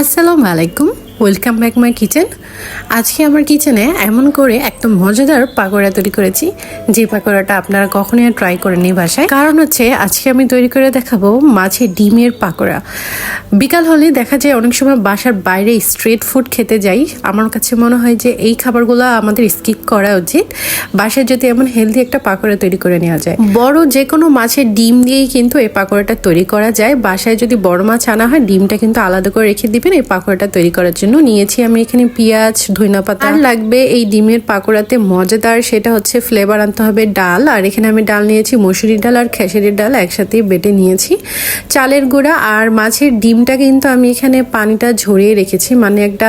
আসসালামু আলাইকুম। Welcome back my kitchen আজকে আমার কিচেনে এমন করে একদম মজাদার পাকোড়া তৈরি করেছি। যে পাকোড়াটা আপনারা কখনোই ট্রাই করেননি বাসায়। কারণ হচ্ছে, আজকে আমি তৈরি করে দেখাবো মাছের ডিমের পাকোড়া। বিকাল হলে দেখা যায় অনেক সময় বাসার বাইরে স্ট্রিট ফুড খেতে যাই। আমার কাছে মনে হয় যে এই খাবারগুলো আমাদের স্কিপ করা উচিত। বাসায় যদি এমন হেলদি একটা পাকোড়া তৈরি করে নেওয়া যায়। বড় যে কোনো মাছের ডিম দিয়েই কিন্তু এই পাকোড়াটা তৈরি করা যায়। বাসায় যদি বড় মাছ আনা হয়, ডিমটা কিন্তু আলাদা করে রেখে দিবেন এই পাকোড়াটা তৈরি করার জন্য। নিয়েছি। আমি এখানে পেঁয়াজ ধইনা পাতা আর লাগবে এই ডিমের পাকোড়াতে মজাদার সেটা হচ্ছে ফ্লেভার আনতে হবে ডাল। আর এখানে আমি ডাল নিয়েছি মসুরি ডাল আর খেসারির ডাল একসাথে বেটে নিয়েছি। চালের গুঁড়া আর মাছের ডিমটা কিন্তু আমি এখানে পানিটা ঝরিয়ে রেখেছি। মানে একটা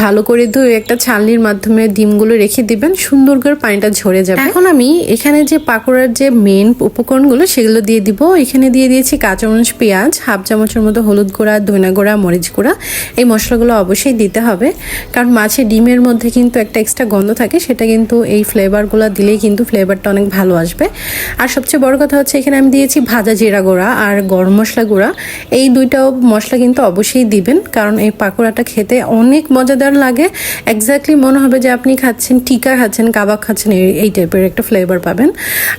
ভালো করে ধুয়ে একটা ছালনির মাধ্যমে ডিমগুলো রেখে দিবেন। সুন্দর করে পানিটা ঝরে যাবে। এখন আমি এখানে যে পাকোড়ার যে মেন উপকরণগুলো, সেগুলো দিয়ে দিব। এখানে দিয়ে দিয়েছি কাঁচামরিচ, পেঁয়াজ, হাফ চামচের মতো হলুদ গুঁড়া ধনা গুঁড়া মরিচ গুঁড়া। এই মশলাগুলো অবশ্যই দিতে হবে। কারণ মাছের ডিমের মধ্যে কিন্তু একটা এক্সট্রা গন্ধ থাকে, সেটা কিন্তু এই ফ্লেভারগুলো দিলেই কিন্তু ফ্লেভারটা অনেক ভালো আসবে। আর সবচেয়ে বড় কথা হচ্ছে, এখানে আমি দিয়েছি ভাজা জিরা গুঁড়া আর গরম মশলা গুঁড়া। এই দুইটাও মশলা কিন্তু অবশ্যই দিবেন, কারণ এই পাকোড়াটা খেতে অনেক মজাদার লাগে। এক্স্যাক্টলি মনে হবে যে আপনি খাচ্ছেন, টিকা খাচ্ছেন, কাবাব খাচ্ছেন, এই- টাইপের একটা ফ্লেভার পাবেন।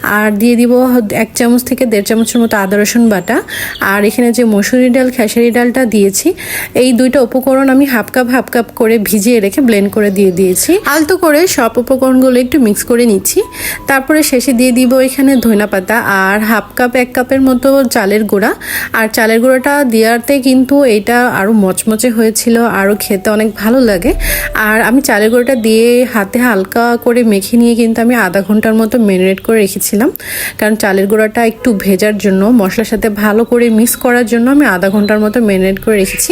আর দিয়ে দিব এক চামচ থেকে দেড় চামচের মতো আদা, রসুন বাটা। আর এখানে যে মসুরি ডাল খেসারি ডালটা দিয়েছি, এই দুইটা উপকরণ আমি হাফ হাফ কাপ করে ভিজিয়ে রেখে ব্লেন্ড করে দিয়ে দিয়েছি। আলতো করে সব উপকরণগুলো একটু মিক্স করে নিচ্ছি। তারপরে শেষে দিয়ে দিব এখানে ধনা পাতা আর হাফ কাপ এক কাপের মতো চালের গুঁড়া। আর চালের গুঁড়োটা দেওয়াতে কিন্তু এটা আরও মচমচে হয়েছিল আরও খেতে অনেক ভালো লাগে। আর আমি চালের গুঁড়োটা দিয়ে হাতে হালকা করে মেখে নিয়ে কিন্তু আমি আধা ঘণ্টার মতো ম্যারিনেট করে রেখেছিলাম। কারণ চালের গুঁড়োটা একটু ভেজার জন্য, মশলার সাথে ভালো করে মিক্স করার জন্য আমি আধা ঘণ্টার মতো ম্যারিনেট করে রেখেছি।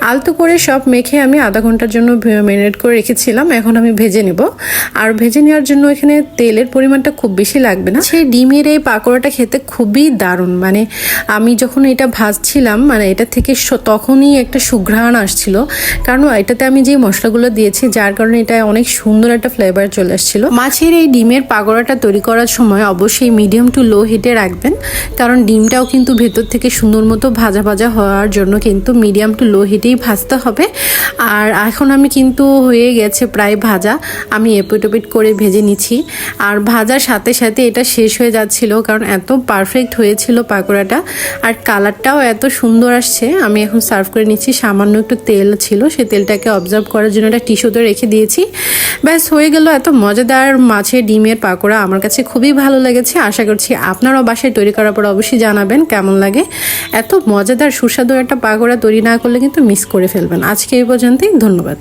আলতো করে সব মেখে আমি আধা ঘণ্টার জন্য ম্যারিনেট করে রেখেছিলাম, এখন আমি ভেজে নেব। আর ভেজে নেওয়ার জন্য এখানে তেলের পরিমাণটা খুব বেশি লাগবে না। সেই ডিমের এই পাকোড়াটা খেতে খুবই দারুণ। মানে আমি যখন এটা ভাজছিলাম মানে এটা থেকে তখনই একটা সুঘ্রাণ আসছিল। কারণ এটাতে আমি যে মশলাগুলো দিয়েছি, যার কারণে এটা অনেক সুন্দর একটা ফ্লেভার চলে আসছিল। মাছের এই ডিমের পাকোড়াটা তৈরি করার সময় অবশ্যই মিডিয়াম টু লো হিটে রাখবেন। কারণ ডিমটাও কিন্তু ভেতর থেকে সুন্দর মতো ভাজা ভাজা হওয়ার জন্য কিন্তু মিডিয়াম টু লো হিটেই ভাজতে হবে। আর এখন আমি কিন্তু হয়ে গেছে প্রায় ভাজা। আমি এপিট ওপিট করে ভেজে নিচ্ছি। আর ভাজার সাথে সাথে এটা শেষ হয়ে যাচ্ছিল কারণ এত পারফেক্ট হয়েছিল পাকোড়াটা। আর কালারটাও এত সুন্দর আসছে। আমি এখন সার্ভ করে নিচ্ছি। সামান্য একটু তেল ছিল। সেই তেলটাকে অবজার্ভ করার জন্য একটা টিস্যুতে রেখে দিয়েছি। ব্যাস, হয়ে গেল এত মজাদার মাছের ডিমের পাকোড়া। আমার কাছে খুবই ভালো লেগেছে। আশা করছি আপনারাও বাসায় তৈরি করার পর অবশ্যই জানাবেন কেমন লাগে। এত মজাদার সুস্বাদু একটা পাকোড়া তৈরি না করলে কিন্তু মিস করে ফেলবেন। আজকে এই পর্যন্তই ধন্যবাদ।